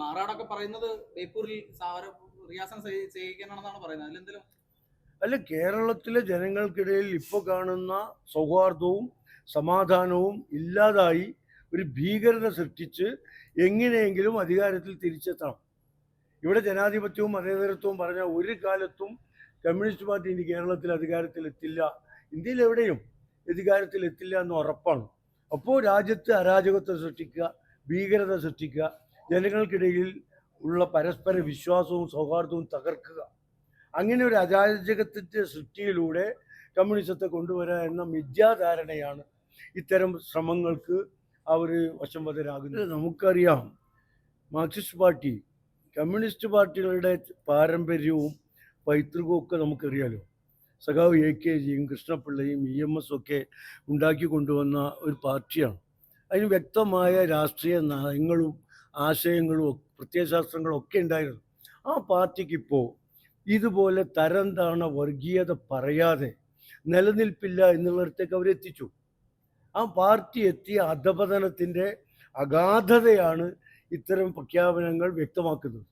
മാറാടൊക്കെ പറയുന്നത് റിയാസൻ പറയുന്നത്. അല്ല കേരളത്തിലെ ജനങ്ങൾക്കിടയിൽ ഇപ്പോൾ കാണുന്ന സൗഹാർദ്ദവും സമാധാനവും ഇല്ലാതായി ഒരു ഭീകരത സൃഷ്ടിച്ച് എങ്ങനെയെങ്കിലും അധികാരത്തിൽ തിരിച്ചെത്തണം. ഇവിടെ ജനാധിപത്യവും മതേതരത്വവും പറഞ്ഞ ഒരു കാലത്തും കമ്മ്യൂണിസ്റ്റ് പാർട്ടി ഇനി കേരളത്തിൽ അധികാരത്തിൽ എത്തില്ല. ഇന്ത്യയിൽ എവിടെയും അധികാരത്തിൽ എത്തില്ല എന്ന് ഉറപ്പാണ്. അപ്പോൾ രാജ്യത്ത് അരാജകത്വം സൃഷ്ടിക്കുക ഭീകരത സൃഷ്ടിക്കുക ജനങ്ങൾക്കിടയിൽ ഉള്ള പരസ്പര വിശ്വാസവും സൗഹാർദ്ദവും തകർക്കുക. അങ്ങനെ ഒരു അരാജകത്വത്തെ സൃഷ്ടിയിലൂടെ കമ്മ്യൂണിസത്തെ കൊണ്ടുവരാൻ എന്ന മിഥ്യാധാരണയാണ് ഇത്തരം ശ്രമങ്ങൾക്ക് അവർ വശംവതരാകുന്നത്. നമുക്കറിയാം മാർക്സിസ്റ്റ് പാർട്ടി കമ്മ്യൂണിസ്റ്റ് പാർട്ടികളുടെ പാരമ്പര്യവും പൈതൃകവും ഒക്കെ നമുക്കറിയാലോ. സഖാവ് എ കെ ജിയും കൃഷ്ണപിള്ളയും ഇ എം എസ് ഒക്കെ ഉണ്ടാക്കി കൊണ്ടുവന്ന ഒരു പാർട്ടിയാണ്. അതിന് വ്യക്തമായ രാഷ്ട്രീയ നയങ്ങളും ആശയങ്ങളും പ്രത്യയശാസ്ത്രങ്ങളും ഒക്കെ ഉണ്ടായിരുന്നു. ആ പാർട്ടിക്ക് ഇപ്പോൾ ഇതുപോലെ തരം താണ വർഗീയത പറയാതെ നിലനിൽപ്പില്ല എന്നുള്ളിടത്തേക്ക് അവരെത്തിച്ചു. ആ പാർട്ടി എത്തിയ അധപതനത്തിന്റെ അഗാധതയാണ് ഇത്തരം പ്രഖ്യാപനങ്ങൾ വ്യക്തമാക്കുന്നത്.